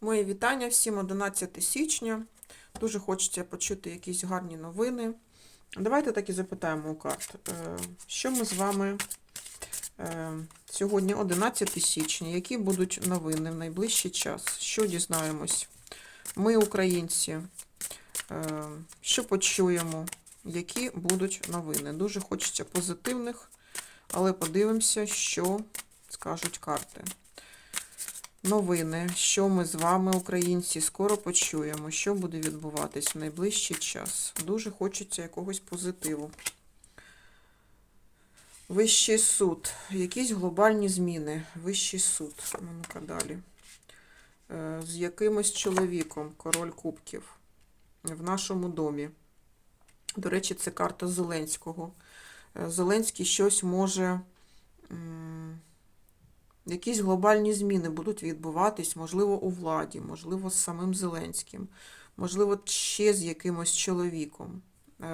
Мої вітання всім 11 січня. Дуже хочеться почути якісь гарні новини. Давайте так і запитаємо у карт. Е, Що ми з вами е, сьогодні 11 січня? Які будуть новини в найближчий час? Що дізнаємось? Ми, українці, е, що почуємо? Які будуть новини? Дуже хочеться позитивних, але подивимося, що скажуть карти. Новини, що ми з вами, українці, скоро почуємо, що буде відбуватись в найближчий час. Дуже хочеться якогось позитиву. Вищий суд. Якісь глобальні зміни. Вищий суд. Ну-ка далі. Е, З якимось чоловіком, король кубків, в нашому домі. До речі, це карта Зеленського. Е, Зеленський щось може. Якісь глобальні зміни будуть відбуватись, можливо, у владі, можливо, з самим Зеленським, можливо, ще з якимось чоловіком. Е,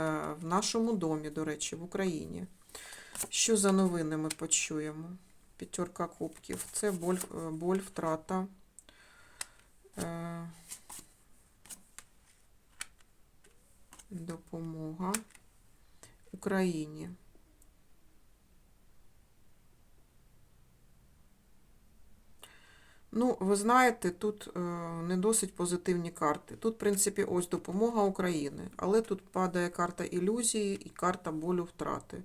В нашому домі, до речі, в Україні. Що за новини ми почуємо? П'ятерка кубків. Це боль, е, боль втрата. Е, Допомога Україні. Ну, ви знаєте, тут е, не досить позитивні карти. Тут, в принципі, ось допомога України, але тут падає карта ілюзії і карта болю втрати.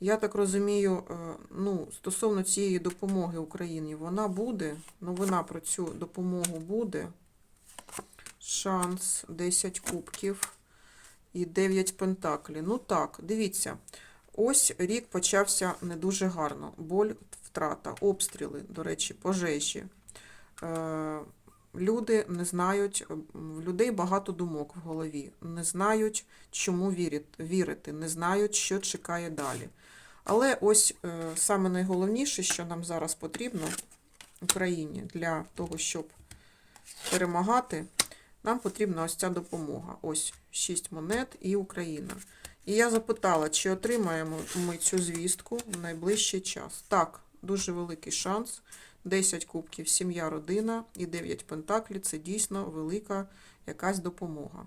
Я так розумію, е, ну, стосовно цієї допомоги Україні, вона буде, новина про цю допомогу буде. Шанс 10 кубків і 9 пентаклів. Ну так, дивіться. Ось рік почався не дуже гарно. Боль, втрата, обстріли, до речі, пожежі. Е, Люди не знають, е, в людей багато думок в голові, не знають, чому вірити, не знають, що чекає далі. Але ось е, саме найголовніше, що нам зараз потрібно Україні для того, щоб перемагати, нам потрібна ось ця допомога. Ось 6 монет і Україна. І я запитала, чи отримаємо ми цю звістку в найближчий час. Так, дуже великий шанс. 10 кубків, сім'я, родина і 9 пентаклів це дійсно велика якась допомога.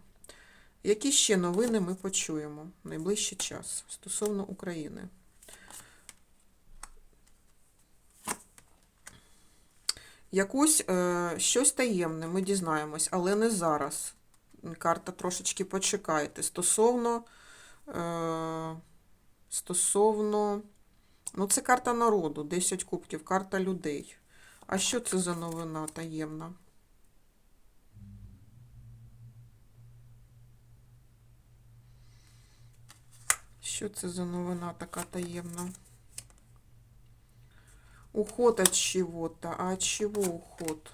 Які ще новини ми почуємо в найближчий час стосовно України? Якусь е, щось таємне ми дізнаємось, але не зараз. Карта трошечки почекайте. Стосовно, е, стосовно, ну це карта народу, 10 кубків, карта людей. А що це за новина таємна? Що це за новина така таємна? Уход от чего-то. А от чего уход?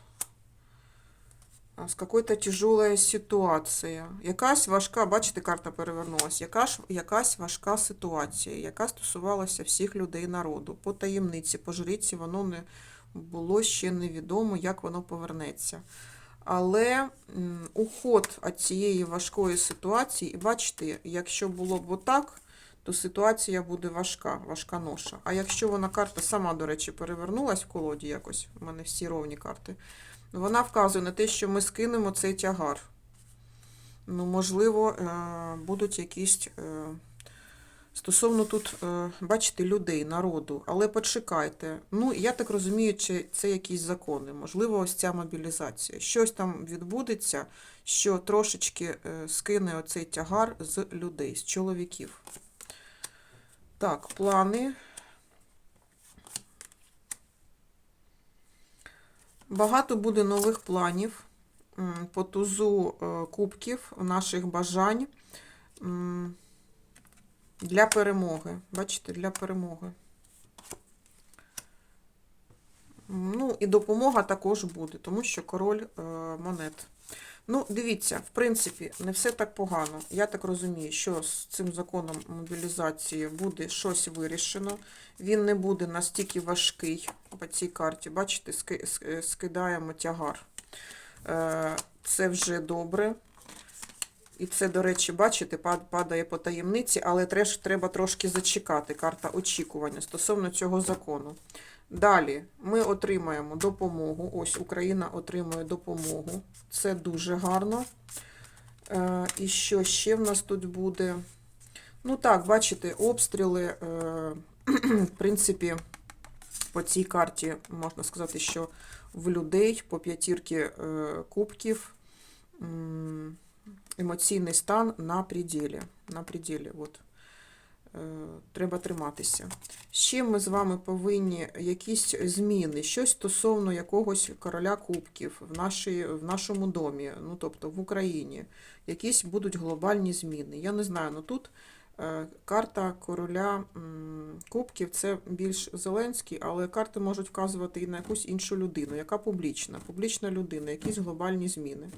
А, З какой-то тяжелая ситуація. Якась важка, бачите, карта перевернулася. Яка якась важка ситуація, яка стосувалася всіх людей народу. По таємниці, по жриці воно не було ще невідомо, як воно повернеться. Але уход від цієї важкої ситуації, і бачите, якщо було б отак, то ситуація буде важка, важка ноша. А якщо вона карта сама, до речі, перевернулась в колоді якось, у мене всі ровні карти, вона вказує на те, що ми скинемо цей тягар. Ну, можливо, е, будуть якісь. Стосовно тут, е, бачите, людей, народу, але почекайте. Ну, я так розумію, чи це якісь закони, можливо, ось ця мобілізація. Щось там відбудеться, що трошечки е, скине оцей тягар з людей, з чоловіків. Так, плани. Багато буде нових планів по тузу е, кубків, наших бажань. Для перемоги. Бачите, для перемоги. Ну, і допомога також буде, тому що король е, монет. Ну, дивіться, в принципі, не все так погано. Я так розумію, що з цим законом мобілізації буде щось вирішено. Він не буде настільки важкий по цій карті. Бачите, ски- ски- скидаємо тягар. Е, Це вже добре. І це, до речі, бачите, падає по таємниці, але треш- треба трошки зачекати. Карта очікування стосовно цього закону. Далі ми отримаємо допомогу. Ось Україна отримує допомогу. Це дуже гарно. Е, і що ще в нас тут буде? Ну так, бачите, обстріли, е, в принципі, по цій карті можна сказати, що в людей по п'ятірки е, кубків м, емоційний стан на пределі. На пределі. От. Е, Треба триматися. Ще ми з вами повинні якісь зміни, щось стосовно якогось короля кубків в, нашій, в нашому домі, ну тобто в Україні. Якісь будуть глобальні зміни. Я не знаю, ну тут е, карта короля кубків це більш Зеленський, але карти можуть вказувати і на якусь іншу людину, яка публічна, публічна людина, якісь глобальні зміни.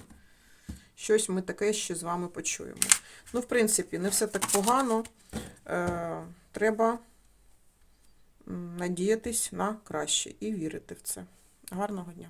Щось ми таке ще з вами почуємо. Ну, в принципі, не все так погано. Е, треба надіятись на краще і вірити в це. Гарного дня!